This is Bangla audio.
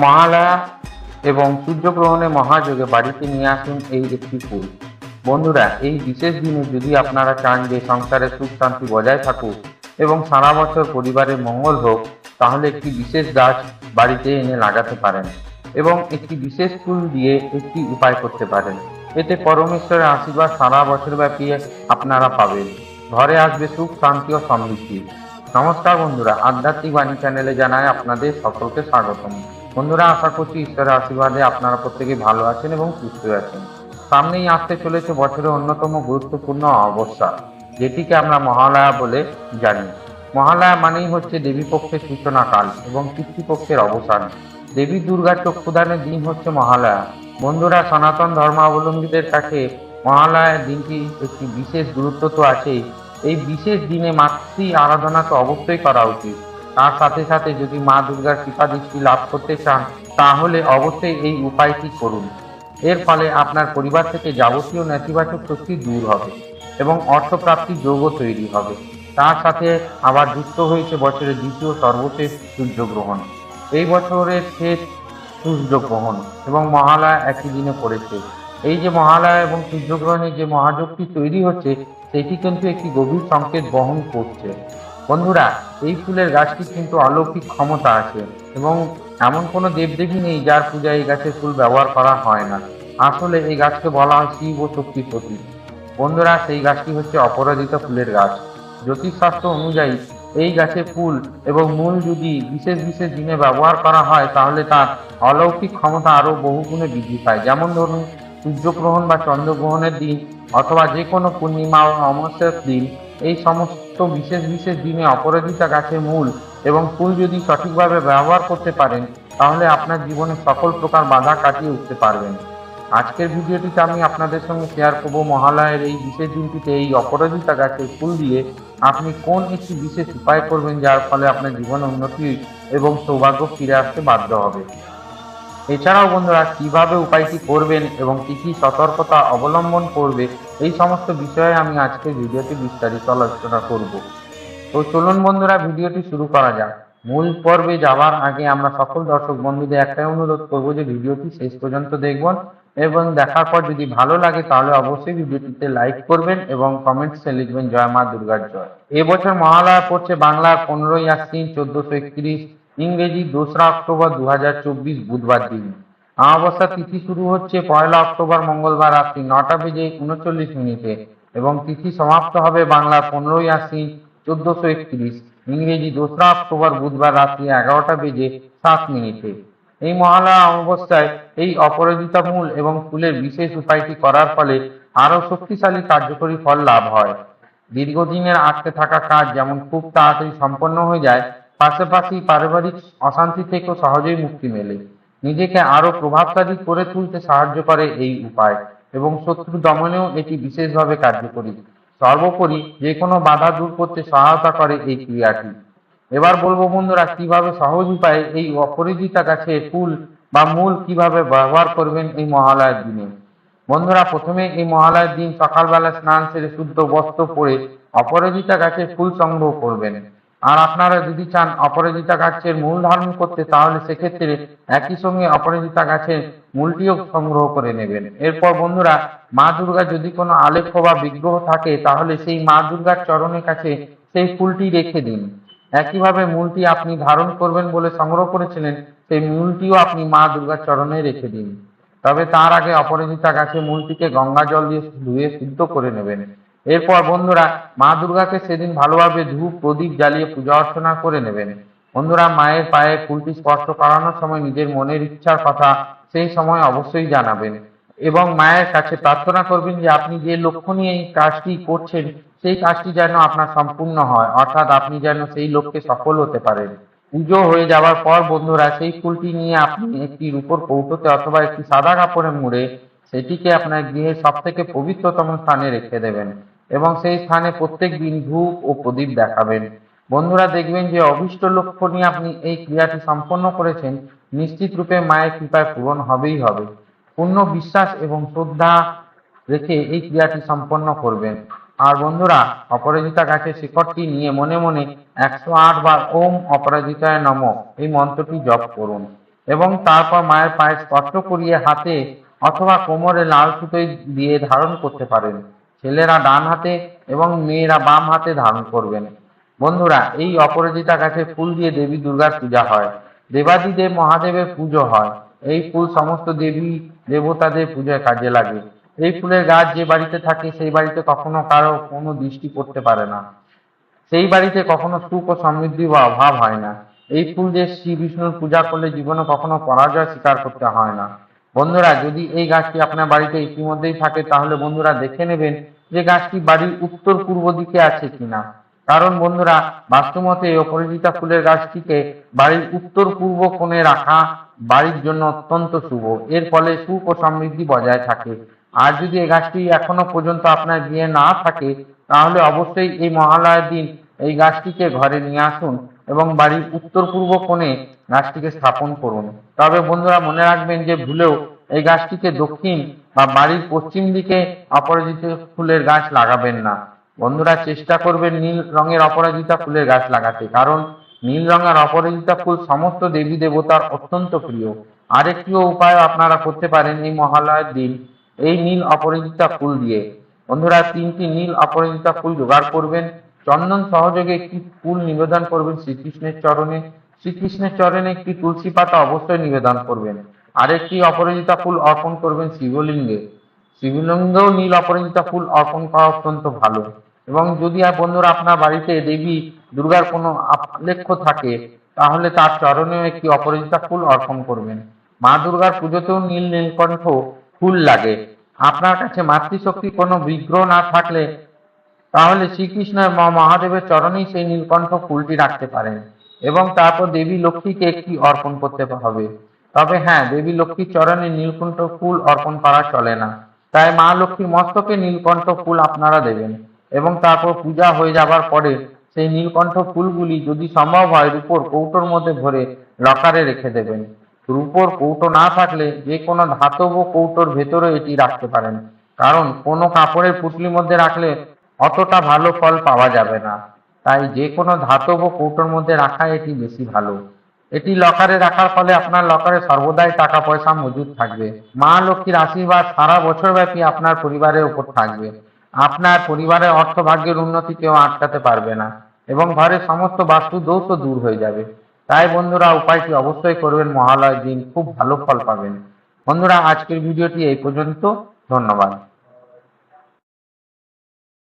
মহালয়া এবং সূর্যগ্রহণে মহাযোগে বাড়িতে নিয়ে আসুন এই একটি ফুল। বন্ধুরা, এই বিশেষ দিনে যদি আপনারা চান যে সংসারে সুখ শান্তি বজায় থাকুক এবং সারা বছর পরিবারের মঙ্গল হোক, তাহলে একটি বিশেষ গাছ বাড়িতে এনে লাগাতে পারেন এবং একটি বিশেষ ফুল দিয়ে একটি উপায় করতে পারেন। এতে পরমেশ্বরের আশীর্বাদ সারা বছর ব্যাপী আপনারা পাবেন। ঘরে আসবে সুখ, শান্তি ও সমৃদ্ধি। নমস্কার বন্ধুরা, আধ্যাত্মিক বাণী চ্যানেলে জানায় আপনাদের সকলকে স্বাগতম। বন্ধুরা, আশা করছি ঈশ্বরের আশীর্বাদে আপনারা প্রত্যেকে ভালো আছেন এবং সুস্থ আছেন। সামনেই আসতে চলেছে বছরের অন্যতম গুরুত্বপূর্ণ অবস্থা, যেটিকে আমরা মহালয়া বলে জানি। মহালয়া মানেই হচ্ছে দেবী পক্ষের সূচনা কাল এবং পিতৃপক্ষের অবসান। দেবী দুর্গার চক্ষুদানের দিন হচ্ছে মহালয়া। বন্ধুরা, সনাতন ধর্মাবলম্বীদের কাছে মহালয়ার দিনটি একটি বিশেষ গুরুত্ব তো আছেই। এই বিশেষ দিনে মাতৃ আরাধনা তো অবশ্যই করা উচিত। তার সাথে সাথে যদি মা দুর্গার কৃপা দৃষ্টি লাভ করতে চান, তাহলে অবশ্যই এই উপায়টি করুন। এর ফলে আপনার পরিবার থেকে যাবতীয় নেতিবাচক শক্তি দূর হবে এবং অর্থপ্রাপ্তির যোগও তৈরি হবে। তার সাথে আবার যুক্ত হয়েছে বছরের দ্বিতীয় সর্বশেষ সূর্যগ্রহণ। এই বছরের শেষ সূর্যগ্রহণ এবং মহালয়া একই দিনে পড়েছে। এই যে মহালয়া এবং সূর্যগ্রহণের যে মহাযোগটি তৈরি হচ্ছে, সেটি কিন্তু একটি গভীর সংকেত বহন করছে। বন্ধুরা এই ফুলের গাছটি কিন্তু অলৌকিক ক্ষমতা আছে এবং এমন কোনো দেবদেবী নেই যার পূজায় এই গাছের ফুল ব্যবহার করা হয় না। আসলে এই গাছকে বলা হয় শিব ও শক্তির প্রতীক বন্ধুরা, সেই গাছটি হচ্ছে অপরাজিত ফুলের গাছ। জ্যোতিষশাস্ত্র অনুযায়ী এই গাছের ফুল এবং মূল যদি বিশেষ বিশেষ দিনে ব্যবহার করা হয়, তাহলে তার অলৌকিক ক্ষমতা আরও বহুগুণে বৃদ্ধি পায়। যেমন ধরুন, সূর্যগ্রহণ বা চন্দ্রগ্রহণের দিন অথবা যে কোনো পূর্ণিমা ও অমাবস্যার দিন এই সমস্ত বিশেষ বিশেষ দিনে অপরাজিতা গাছের মূল এবং ফুল যদি সঠিকভাবে ব্যবহার করতে পারেন, তাহলে আপনার জীবনে সকল প্রকার বাধা কাটিয়ে উঠতে পারবেন। আজকের ভিডিওটিতে আমি আপনাদের সঙ্গে শেয়ার করব মহালয়ের এই বিশেষ দিনটিতে এই অপরাজিতা গাছের ফুল দিয়ে আপনি কোন একটি বিশেষ উপায় করবেন, যার ফলে আপনার জীবনে উন্নতি এবং সৌভাগ্য ফিরে আসতে বাধ্য হবে। এছাড়াও বন্ধুরা, কীভাবে উপায়টি করবেন এবং কি কি সতর্কতা অবলম্বন করবে, এই সমস্ত বিষয়ে আমি আজকে ভিডিওটি বিস্তারিত আলোচনা করব। তো চলুন বন্ধুরা, ভিডিওটি শুরু করা যাক। মূল পর্বে যাওয়ার আগে আমরা সকল দর্শক বন্ধুদের একটাই অনুরোধ করব যে ভিডিওটি শেষ পর্যন্ত দেখবেন এবং দেখার পর যদি ভালো লাগে তাহলে অবশ্যই ভিডিওটিতে লাইক করবেন এবং কমেন্টসে লিখবেন, জয় মা দুর্গার জয়। এবছর মহালয়া পড়ছে বাংলার পনেরোই আশ্বিন, চোদ্দশো একত্রিশ। ইংরেজি দোসরা অক্টোবর দু হাজার চব্বিশ বুধবার দিন। অমাবস্যা তিথি শুরু হচ্ছে পয়লা অক্টোবর মঙ্গলবার রাত্রি নটা বেজে উনচল্লিশ মিনিটে এবং তিথি সমাপ্ত হবে বাংলার পনেরোই আশ্বিন চোদ্দশো একত্রিশ। ইংরেজি দোসরা অক্টোবর বুধবার রাত্রি এগারোটা বেজে সাত মিনিটে। এই মহালয়া অমাবস্যায় এই অপরাজিতা মূল এবং ফুলের বিশেষ উপায়টি করার ফলে আরও শক্তিশালী কার্যকরী ফল লাভ হয়। দীর্ঘদিনের আটকে থাকা কাজ যেমন খুব তাড়াতাড়ি সম্পন্ন হয়ে যায় পাশাপাশি পারিবারিক অশান্তি থেকেও সহজেই মুক্তি মেলে। নিজেকে আরও প্রভাবশালী করে তুলতে সাহায্য করে এই উপায় এবং শত্রু দমনেও এটি বিশেষভাবে কার্যকরী। সর্বোপরি যে কোনো বাধা দূর করতে সহায়তা করে এই ক্রিয়াটি। এবার বলব বন্ধুরা, কীভাবে সহজ উপায়ে এই অপরাজিতা গাছে ফুল বা মূল কীভাবে ব্যবহার করবেন এই মহালয়ার দিনে? বন্ধুরা, প্রথমে এই মহালয়ার দিন সকালবেলা স্নান সেরে শুদ্ধ বস্ত্র পরে অপরাজিতা গাছের ফুল সংগ্রহ করবেন। আর আপনারা যদি চান অপরাজিতা গাছের মূল ধারণ করতে, তাহলে সেক্ষেত্রে একই সঙ্গে অপরাজিতা গাছের মূলটিও সংগ্রহ করে নেবেন। এরপর বন্ধুরা, মা দুর্গা যদি কোনো আলেখ্য বা বিগ্রহ থাকে, তাহলে সেই মা দুর্গার চরণের কাছে সেই ফুলটি রেখে দিন। একইভাবে মূলটি আপনি ধারণ করবেন বলে সংগ্রহ করেছিলেন, সেই মূলটিও আপনি মা দুর্গার চরণে রেখে দিন। তবে তার আগে অপরাজিতা গাছে মূলটিকে গঙ্গা জল দিয়ে ধুয়ে শুদ্ধ করে নেবেন। এরপর বন্ধুরা মা দুর্গাকে সেদিন ভালোভাবে ধূপ, প্রদীপ জ্বালিয়ে পূজা অর্চনা করে নেবেন। বন্ধুরা মায়ের পায়ে ফুলটি স্পর্শ করানোর সময় নিজের মনের ইচ্ছার কথা সেই সময় অবশ্যই জানাবেন এবং মায়ের কাছে প্রার্থনা করবেন যে আপনি যে লক্ষ্য নিয়ে এই কাজটি করছেন, সেই কাজটি যেন আপনার সম্পূর্ণ হয়, অর্থাৎ আপনি যেন সেই লক্ষ্যে সফল হতে পারেন। পুজো হয়ে যাওয়ার পর বন্ধুরা সেই ফুলটি নিয়ে আপনি একটি রূপর কৌটোতে অথবা একটি সাদা কাপড়ে মুড়ে সেটিকে আপনার গৃহের সব থেকে পবিত্রতম স্থানে রেখে দেবেন। এবং সেই স্থানে প্রত্যেক দিন ধূপ ও প্রদীপ দেখাবেন। বন্ধুরা, দেখবেন যে অভিষ্ট লক্ষ্য নিয়ে আপনি এই ক্রিয়াটি সম্পন্ন করেছেন, নিশ্চিত রূপে মায়ের কৃপায় পূরণ হবেই হবে। পূর্ণ বিশ্বাস এবং শ্রদ্ধা রেখে এই ক্রিয়াটি সম্পন্ন করবেন। আর বন্ধুরা, অপরাজিতা গাছের শিকড়টি নিয়ে মনে মনে একশো আট বার ওম অপরাজিতায় নম এই মন্ত্রটি জপ করুন। এবং তারপর মায়ের পায়ে স্পর্শ করিয়ে হাতে অথবা কোমরে লাল সুতোয় দিয়ে ধারণ করতে পারেন। ছেলেরা ডান হাতে এবং মেয়েরা বাম হাতে ধারণ করবেন। বন্ধুরা, এই অপরাজিতা গাছে ফুল দিয়ে দেবী দুর্গার পূজা হয়। দেবাদিদেব মহাদেবের পুজো হয়। এই ফুল সমস্ত দেবী দেবতাদের পূজায় কাজে লাগে। এই ফুলের গাছ যে বাড়িতে থাকে, সেই বাড়িতে কখনো কারও কোনো দৃষ্টি পড়তে পারে না। সেই বাড়িতে কখনো সুখ ও সমৃদ্ধি বা অভাব হয় না। এই ফুল দিয়ে শ্রী বিষ্ণুর পূজা করলে জীবনে কখনো পরাজয় স্বীকার করতে হয় না। বন্ধুরা, যদি এই গাছটি আপনার বাড়িতে ইতিমধ্যেই থাকে, তাহলে বন্ধুরা দেখে নেবেন যে গাছটি বাড়ির উত্তর পূর্ব দিকে আছে কিনা। কারণ বন্ধুরা, বাস্তুমতে অপরাজিতা ফুলের গাছটিকে বাড়ির উত্তর পূর্ব কোণে রাখা বাড়ির জন্য অত্যন্ত শুভ। এর ফলে সুখ ও সমৃদ্ধি বজায় থাকে। আর যদি এই গাছটি এখনও পর্যন্ত আপনার বিয়ে না থাকে, তাহলে অবশ্যই এই মহালয়ার দিন এই গাছটিকে ঘরে নিয়ে আসুন এবং বাড়ির উত্তর পূর্ব কোণে গাছটিকে স্থাপন করুন। তবে বন্ধুরা মনে রাখবেন যে ভুলেও এই গাছটিকে দক্ষিণ বা বাড়ির পশ্চিম দিকে অপরাজিত ফুলের গাছ লাগাবেন না। বন্ধুরা চেষ্টা করবেন নীল রঙের অপরাজিতা ফুলের গাছ লাগাতে, কারণ নীল রঙের অপরাজিতা ফুল সমস্ত দেবী দেবতার অত্যন্ত প্রিয়। আরেকটিও উপায় আপনারা করতে পারেন এই মহালয়ার দিন, এই নীল অপরাজিতা ফুল দিয়ে। বন্ধুরা তিনটি নীল অপরাজিতা ফুল জোগাড় করবেন চন্দন সহযোগে একটি ফুল নিবেদন করবেন শ্রীকৃষ্ণের চরণে। শ্রীকৃষ্ণের চরণে একটি তুলসী পাতা অবশ্যই নিবেদন করবেন। আরেকটি অপরাজিতা ফুল অর্পণ করবেন শিবলিঙ্গে। শিবলিঙ্গেও নীল অপরাজিতা ফুল অর্পণ করা অত্যন্ত ভালো। এবং যদি বন্ধুরা আপনার বাড়িতে দেবী দুর্গার কোনো আলেখ্য থাকে, তাহলে তার চরণেও একটি অপরাজিতা ফুল অর্পণ করবেন। মা দুর্গার পুজোতেও নীল নীলকণ্ঠ ফুল লাগে। আপনার কাছে মাতৃশক্তির কোনো বিগ্রহ না থাকলে তাহলে শ্রীকৃষ্ণের মা মহাদেবের চরণেই সেই নীলকণ্ঠ ফুলটি রাখতে পারেন এবং তারপর দেবী লক্ষ্মীকে একটি অর্পণ করতে হবে। তবে হ্যাঁ দেবী লক্ষ্মীর চরণে নীলকণ্ঠ ফুল অর্পণ করা চলে না। তাই মা লক্ষ্মীর মস্তকে নীলকণ্ঠ ফুল আপনারা দেবেন এবং তারপর পূজা হয়ে যাবার পরে সেই নীলকণ্ঠ ফুলগুলি যদি সম্ভব হয় রূপোর কৌটোর মধ্যে ভরে লকারে রেখে দেবেন। রূপোর কৌটো না থাকলে যে কোনো ধাতব কৌটোর ভেতরে এটি রাখতে পারেন। কারণ কোনো কাপড়ের পুটলির মধ্যে রাখলে অতটা ভালো ফল পাওয়া যাবে না। তাই যে কোনো ধাতব কৌটোর মধ্যে রাখা এটি বেশি ভালো। এটি লকারে রাখার ফলে আপনার লকারে সর্বদাই টাকা পয়সা মজুদ থাকবে। মা লক্ষ্মীর আশীর্বাদ সারা বছর ব্যাপী আপনার পরিবারের উপর থাকবে। আপনার পরিবারের অর্থ ভাগ্যের উন্নতি কেউ আটকাতে পারবে না এবং ঘরের সমস্ত বাস্তু দোষও দূর হয়ে যাবে। তাই বন্ধুরা, উপায়টি অবশ্যই করবেন। মহালয়ের দিন খুব ভালো ফল পাবেন। বন্ধুরা, আজকের ভিডিওটি এই পর্যন্ত। ধন্যবাদ।